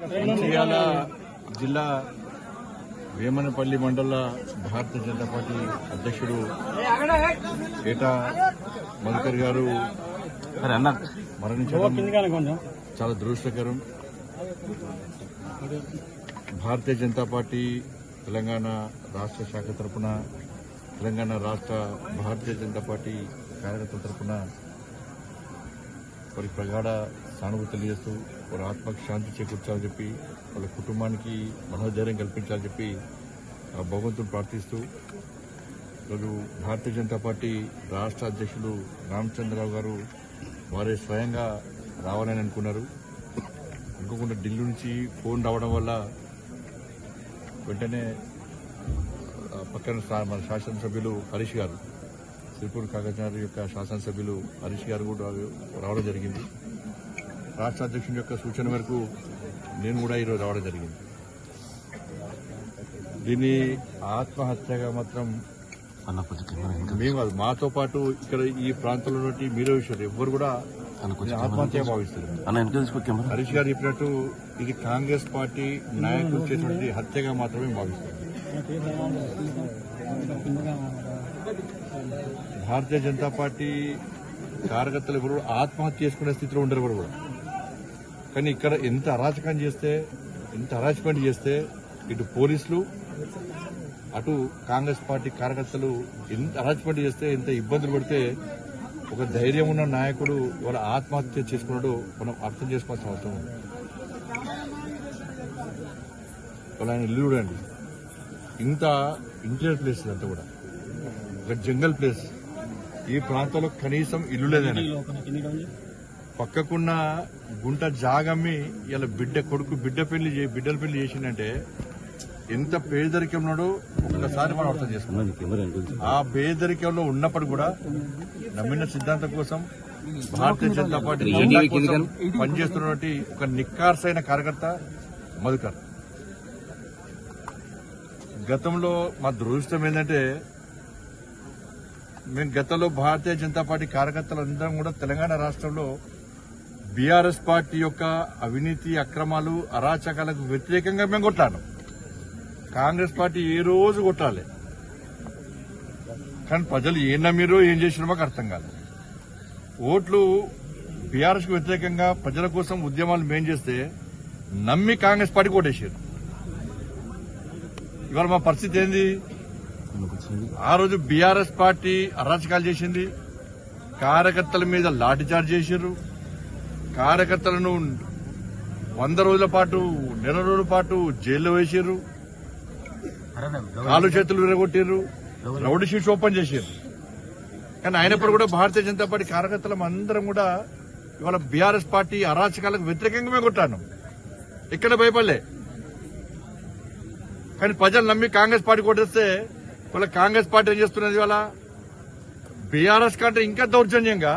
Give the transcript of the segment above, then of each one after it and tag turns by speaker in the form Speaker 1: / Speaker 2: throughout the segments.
Speaker 1: మంచిర్యాల జిల్లా వేమనపల్లి మండల భారతీయ జనతా పార్టీ అధ్యక్షుడు ఏటా మధుకర్ గారు మరణించడం చాలా దురదృష్టకరం. భారతీయ జనతా పార్టీ తెలంగాణ రాష్ట్ర శాఖ తరపున తెలంగాణ రాష్ట్ర భారతీయ జనతా పార్టీ కార్యకర్తల తరపున వారి ప్రగాఢ సానుభూతి తెలియజేస్తూ వారి ఆత్మకు శాంతి చేకూర్చాలని చెప్పి వాళ్ళ కుటుంబానికి మనోధైర్యం కల్పించాలని చెప్పి ఆ భగవంతుని ప్రార్థిస్తూ ఈరోజు భారతీయ జనతా పార్టీ రాష్ట్ర అధ్యక్షులు రామచంద్రరావు గారు వారే స్వయంగా రావాలని అనుకున్నారు. అనుకోకుండా ఢిల్లీ నుంచి ఫోన్ రావడం వల్ల వెంటనే పక్కన మన శాసనసభ్యులు హరీష్ గారు సిరిపూర్ కాగజ్నగర్ యొక్క శాసనసభ్యులు హరీష్ గారు కూడా రావడం జరిగింది. రాష్ట్ర అధ్యక్షుని యొక్క సూచన మేరకు నేను కూడా ఈరోజు రావడం జరిగింది. దీన్ని ఆత్మహత్యగా మాత్రం మేము కాదు మాతో పాటు ఇక్కడ ఈ ప్రాంతంలో మీరే విషయాలు ఎవ్వరు కూడా ఆత్మహత్య భావిస్తారు హరీష్ గారు చెప్పినట్టు ఇది కాంగ్రెస్ పార్టీ నాయకులు చేసినటువంటి హత్యగా మాత్రమే భావిస్తారు భారతీయ జనతా పార్టీ కార్యకర్తలు ఎవరు ఆత్మహత్య చేసుకునే స్థితిలో ఉండరు కూడా. కానీ ఇక్కడ ఎంత అరాచకం చేస్తే ఎంత అరాచకం చేస్తే ఇటు పోలీసులు అటు కాంగ్రెస్ పార్టీ కార్యకర్తలు ఎంత అరాచకం చేస్తే ఎంత ఇబ్బందులు పడితే ఒక ధైర్యం ఉన్న నాయకుడు వాళ్ళ ఆత్మహత్య చేసుకున్నాడు మనం అర్థం చేసుకోవాల్సిన అవసరం ఉంది. వాళ్ళ ఆయన ఇల్లు చూడండి. ఇంత ఇంటీరియర్ ప్లేస్ అంతా కూడా. ఒక జంగల్ ప్లేస్. ఈ ప్రాంతంలో కనీసం ఇల్లు లేదండి పక్కకున్న గుంట జాగమ్మి ఇలా బిడ్డ కొడుకు బిడ్డ పెళ్ళి బిడ్డల పెళ్ళి చేసిందంటే ఎంత పేదరికం ఉన్నాడో ఒకసారి మనం అర్థం చేసుకున్నాం. ఆ పేదరికంలో ఉన్నప్పుడు కూడా నమ్మిన సిద్ధాంతం కోసం భారతీయ జనతా పార్టీ కోసం పనిచేస్తున్నటువంటి ఒక నిక్కార్సైన కార్యకర్త మధుకర్ గతంలో మా దురదృష్టం ఏంటంటే మేము గతంలో భారతీయ జనతా పార్టీ కార్యకర్తలందరం కూడా తెలంగాణ రాష్ట్రంలో బీఆర్ఎస్ పార్టీ యొక్క అవినీతి అక్రమాలు అరాచకాలకు వ్యతిరేకంగా మేము కొట్లాడాం కాంగ్రెస్ పార్టీ ఏ రోజు కొట్టాలి? కానీ ప్రజలు ఏం నమ్మిరో ఏం చేసిరో మాకు అర్థం కాదు ఓట్లు బీఆర్ఎస్కు వ్యతిరేకంగా ప్రజల కోసం ఉద్యమాలు మేం చేస్తే నమ్మి కాంగ్రెస్ పార్టీ ఓటేసారు ఇవాళ మా పరిస్థితి ఏంది? ఆ రోజు బీఆర్ఎస్ పార్టీ అరాచకాలు చేసింది కార్యకర్తల మీద లాఠీచార్జ్ చేశారు కార్యకర్తలను వంద రోజుల పాటు నెల రోజుల పాటు జైల్లో వేసారు కాలు చేతులు విరగొట్టారు రౌడీ షీట్స్ ఓపెన్ చేశారు కానీ అయినప్పుడు కూడా భారతీయ జనతా పార్టీ కార్యకర్తలం అందరం కూడా ఇవాళ బీఆర్ఎస్ పార్టీ అరాచకాలకు వ్యతిరేకంగా మేము కొట్టాను. ఇక్కడ భయపడలే. కానీ ప్రజలు నమ్మి కాంగ్రెస్ పార్టీ కొట్టేస్తే వాళ్ళ కాంగ్రెస్ పార్టీ ఏం చేస్తున్నది ఇవాళ? బీఆర్ఎస్ కంటే ఇంకా దౌర్జన్యంగా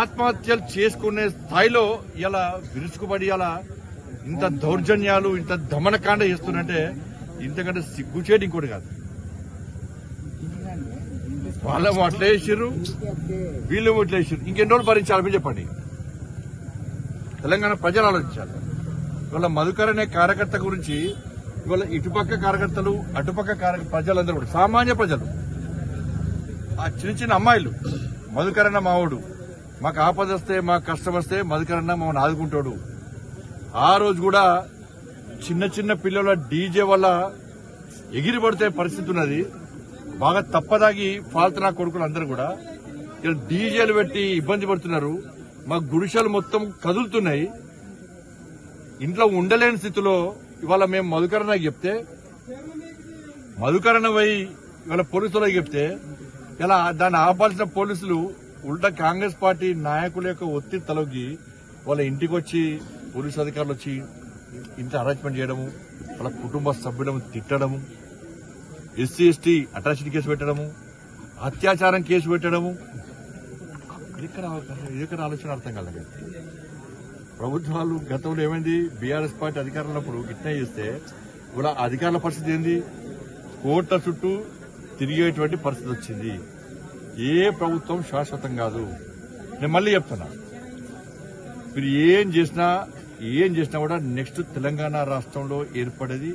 Speaker 1: ఆత్మహత్యలు చేసుకునే స్థాయిలో ఇలా విరుచుకుపడి ఇలా ఇంత దౌర్జన్యాలు ఇంత దమనకాండ చేస్తున్నంటే ఇంతకంటే సిగ్గుచేటి ఇంకోటి కాదు. వాళ్ళేమో అట్లా వేసారు వీళ్ళేమో ఇట్లా వేసారు ఇంకెన్ని రోజులు భరించాలి మీరు చెప్పండి. తెలంగాణ ప్రజలు ఆలోచించాలి. ఇవాళ మధుకర్ అనే కార్యకర్త గురించి ఇవాళ ఇటుపక్క కార్యకర్తలు అటుపక్క ప్రజలందరూ కూడా సామాన్య ప్రజలు ఆ చిన్న చిన్న అమ్మాయిలు మధుకరన్న మావాడు మాకు ఆపద వస్తే మాకు కష్టం వస్తే మధుకరన్న మమ్మల్ని ఆదుకుంటాడు. ఆ రోజు కూడా చిన్న చిన్న పిల్లల డీజే వల్ల ఎగిరి పడితే పరిస్థితి ఉన్నది. బాగా తప్పదాగి ఫాల్తనా కొడుకులు అందరూ కూడా. ఇక్కడ డీజేలు పెట్టి ఇబ్బంది పడుతున్నారు. మా గుడిసెలు మొత్తం కదులుతున్నాయి. ఇంట్లో ఉండలేని స్థితిలో ఇవాళ మేము మధుకరణ చెప్తే మధుకరణ పోయి ఇవాళ పోలీసులకు చెప్తే ఇలా దాన్ని ఆపాల్సిన పోలీసులు ఉల్టా కాంగ్రెస్ పార్టీ నాయకుల యొక్క ఒత్తిడి తలొగ్గి వాళ్ళ ఇంటికి వచ్చి పోలీసు అధికారులు వచ్చి ఇంత అరేంజ్మెంట్ చేయడము వాళ్ళ కుటుంబ సభ్యులను తిట్టడము ఎస్సీ ఎస్టీ అట్రాసిటీ కేసు పెట్టడము అత్యాచారం కేసు పెట్టడము. ఎక్కడ ఎక్కడ ఆలోచన అర్థం కాలేదు ప్రభుత్వాలు గతంలో ఏమైంది? బీఆర్ఎస్ పార్టీ అధికారంలో ఉన్నప్పుడు చేస్తే కూడా అధికారుల పరిస్థితి ఏంది? కోట్ల చుట్టూ తిరిగేటువంటి పరిస్థితి వచ్చింది. ఏ ప్రభుత్వం శాశ్వతం కాదు. నేను మళ్ళీ చెప్తున్నా. మీరు ఏం చేసినా ఏం చేసినా కూడా నెక్స్ట్ తెలంగాణ రాష్ట్రంలో ఏర్పడేది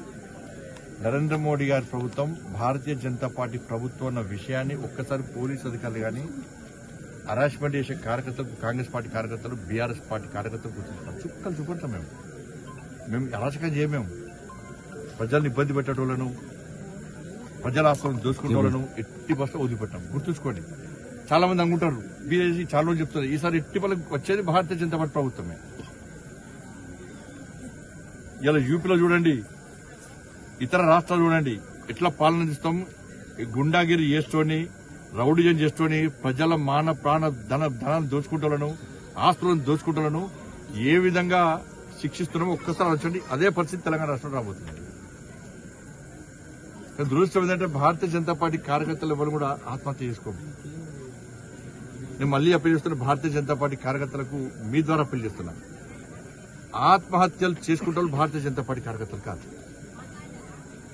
Speaker 1: నరేంద్ర మోడీ గారి ప్రభుత్వం భారతీయ జనతా పార్టీ ప్రభుత్వం అన్న విషయాన్ని ఒక్కసారి పోలీసు అధికారులు కానీ హరాస్మెంట్ చేసే కార్యకర్తలు కాంగ్రెస్ పార్టీ కార్యకర్తలు బీఆర్ఎస్ పార్టీ కార్యకర్తలు గుర్తించుతాం చుక్కలు చూపెడతాం మేము. మేము అరాచకం చేయమేము ప్రజల్ని ఇబ్బంది పెట్టేటోళ్ళను ప్రజల ఆస్తులను వాళ్ళను ఎట్టి బస్సులో వదిలిపెట్టాం గుర్తుంచుకోండి. చాలా మంది అనుకుంటారు బీజేపీ చాలా రోజులు చెప్తారు ఈసారి ఎట్టి పలకు వచ్చేది భారతీయ జనతా పార్టీ ప్రభుత్వమే. ఇలా యూపీలో చూడండి ఇతర రాష్ట్రాలు చూడండి ఎట్లా పాలన చేస్తాం? గుండాగిరి చేస్తూని రౌడిజం చేస్తూని ప్రజల మాన ప్రాణ ధన ధనాన్ని దోచుకుంటాలను ఆస్తులను దోచుకుంటాలను ఏ విధంగా శిక్షిస్తున్నామో ఒక్కసారి ఆలోచించండి. అదే పరిస్థితి తెలంగాణ రాష్ట్రంలో రాబోతుంది. కానీ దురదృష్టం ఏంటంటే భారతీయ జనతా పార్టీ కార్యకర్తలు ఎవరు కూడా ఆత్మహత్య చేసుకోము నేను మళ్ళీ అప్పీల్ చేస్తున్న భారతీయ జనతా పార్టీ కార్యకర్తలకు మీ ద్వారా అప్పీల్ చేస్తున్నా. ఆత్మహత్యలు చేసుకుంటే భారతీయ జనతా పార్టీ కార్యకర్తలు కాదు.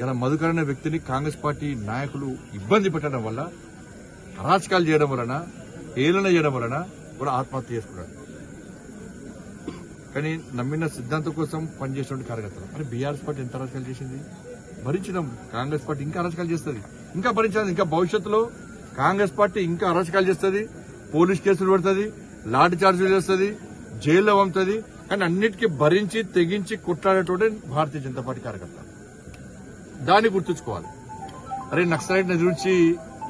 Speaker 1: ఇలా మధుకర్ అనే వ్యక్తిని కాంగ్రెస్ పార్టీ నాయకులు ఇబ్బంది పెట్టడం వల్ల అరాచకాలు చేయడం వలన ఏలన చేయడం వలన కూడా ఆత్మహత్య చేసుకున్నాడు. కానీ నమ్మిన సిద్ధాంతం కోసం పనిచేసిన కార్యకర్తలు. మరి బీఆర్ఎస్ పార్టీ ఎంత అరాచకాలు చేసింది? భరించడం కాంగ్రెస్ పార్టీ ఇంకా అరాచకాలు చేస్తుంది. ఇంకా భరించాలి ఇంకా భవిష్యత్తులో కాంగ్రెస్ పార్టీ ఇంకా అరాచకాలు చేస్తుంది పోలీస్ కేసులు పెడుతుంది లాఠీ చార్జీలు చేస్తుంది జైల్లో పంపుతుంది కానీ అన్నిటికీ భరించి తెగించి కొట్లాడేటువంటి భారతీయ జనతా పార్టీ కార్యకర్త. దాన్ని గుర్తుంచుకోవాలి. అరే నక్సలైట్ ఎదురించి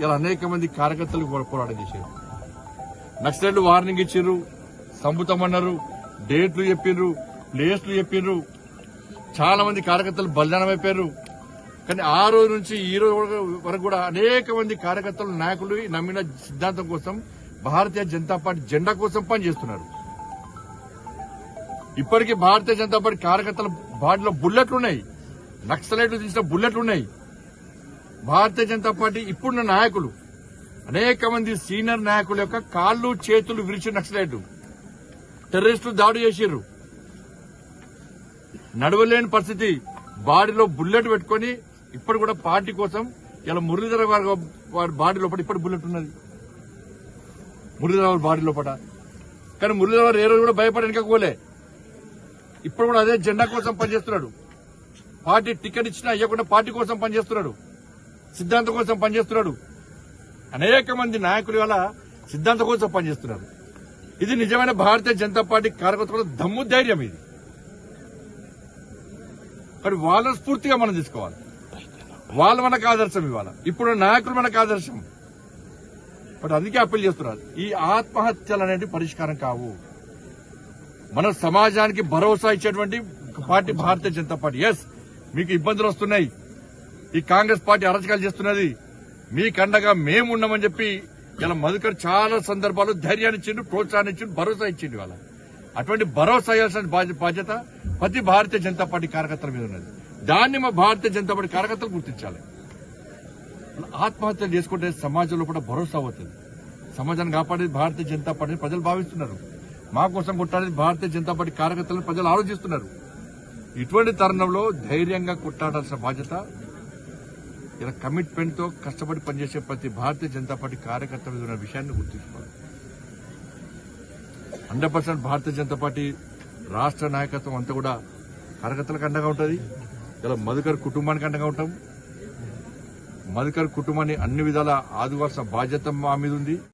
Speaker 1: ఇలా అనేక మంది కార్యకర్తలు పోరాటం చేశారు. నక్సలైట్లు వార్నింగ్ ఇచ్చారు సంబుతమన్నారు డేట్లు చెప్పిండ్రు ప్లేస్లు చెప్పిండ్రు చాలా మంది కార్యకర్తలు బలిదానం అయిపోయారు. కానీ ఆ రోజు నుంచి ఈ రోజు వరకు కూడా అనేక మంది కార్యకర్తలు నాయకులు నమ్మిన సిద్ధాంతం కోసం భారతీయ జనతా పార్టీ జెండా కోసం పనిచేస్తున్నారు. ఇప్పటికీ భారతీయ జనతా పార్టీ కార్యకర్తల బాడీలో బుల్లెట్లు ఉన్నాయి. నక్సలైట్లు తీసిన బుల్లెట్లు ఉన్నాయి. భారతీయ జనతా పార్టీ ఇప్పుడున్న నాయకులు అనేక మంది సీనియర్ నాయకుల యొక్క కాళ్ళు చేతులు విరిచి నక్సలైట్లు. టెర్రరిస్టులు దాడి చేసిర్రు. నడవలేని పరిస్థితి. బాడీలో బుల్లెట్ పెట్టుకొని ఇప్పుడు కూడా పార్టీ కోసం ఇలా మురళీధర గారు వారి బాడీ లోపల ఇప్పుడు బుల్లెట్ ఉన్నది. మురళీధర గారి బాడీ లోపల కానీ మురళీధర గారు ఏ రోజు కూడా భయపడి ఇప్పుడు కూడా అదే జెండా కోసం పనిచేస్తున్నాడు. పార్టీ టికెట్ ఇచ్చినా ఇవ్వకుండా పార్టీ కోసం పనిచేస్తున్నాడు. సిద్ధాంతం కోసం పనిచేస్తున్నాడు. అనేక మంది నాయకులు వల్ల సిద్ధాంతం కోసం పనిచేస్తున్నారు. ఇది నిజమైన భారతీయ జనతా పార్టీ కార్యకర్తల దమ్ము ధైర్యం ఇది. మరి వాళ్ళ స్ఫూర్తిగా మనం తీసుకోవాలి. వాళ్ళు మనకు ఆదర్శం ఇవాళ ఇప్పుడు నాయకులు మనకు ఆదర్శం. బట్ అందుకే అప్పీల్ చేస్తున్నారు. ఈ ఆత్మహత్యలు అనేవి పరిష్కారం కావు. మన సమాజానికి భరోసా ఇచ్చేటువంటి party Bharatiya Janata party. Yes మీకు ఇబ్బందులు వస్తున్నాయి. ఈ కాంగ్రెస్ పార్టీ అరచకాలు చేస్తున్నది. మీకండగా మేము మేమున్నామని చెప్పి ఇలా మధుకర్ చాలా సందర్భాలు ధైర్యాన్ని ఇచ్చిండు ప్రోత్సాహాన్ని ఇచ్చిండు భరోసా ఇచ్చిండు వాళ్ళ అటువంటి భరోసా ఇవ్వాల్సిన బాధ్యత ప్రతి భారతీయ జనతా పార్టీ కార్యకర్తల మీద ఉన్నది. దాన్ని మా భారతీయ జనతా పార్టీ కార్యకర్తలు గుర్తించాలి. ఆత్మహత్యలు చేసుకుంటే సమాజంలో కూడా భరోసా అవుతుంది. సమాజాన్ని కాపాడేది భారతీయ జనతా పార్టీని ప్రజలు భావిస్తున్నారు. మా కోసం కొట్టాడేది భారతీయ జనతా పార్టీ కార్యకర్తలను ప్రజలు ఆలోచిస్తున్నారు. ఇటువంటి తరుణంలో ధైర్యంగా కొట్టాడాల్సిన బాధ్యత ఇలా కమిట్మెంట్తో కష్టపడి పనిచేసే ప్రతి భారతీయ జనతా పార్టీ కార్యకర్తలు మీద ఉన్న విషయాన్ని గుర్తుంచుకోవాలి. Hundred percent Bharatiya Janata party రాష్ట్ర నాయకత్వం అంతా కూడా కార్యకర్తలకు అండగా ఉంటుంది. ఇలా మధుకర్ కుటుంబానికి అండగా ఉంటాం? మధుకర్ కుటుంబాన్ని అన్ని విధాల ఆదుకోవాల్సిన బాధ్యత మా మీద ఉంది.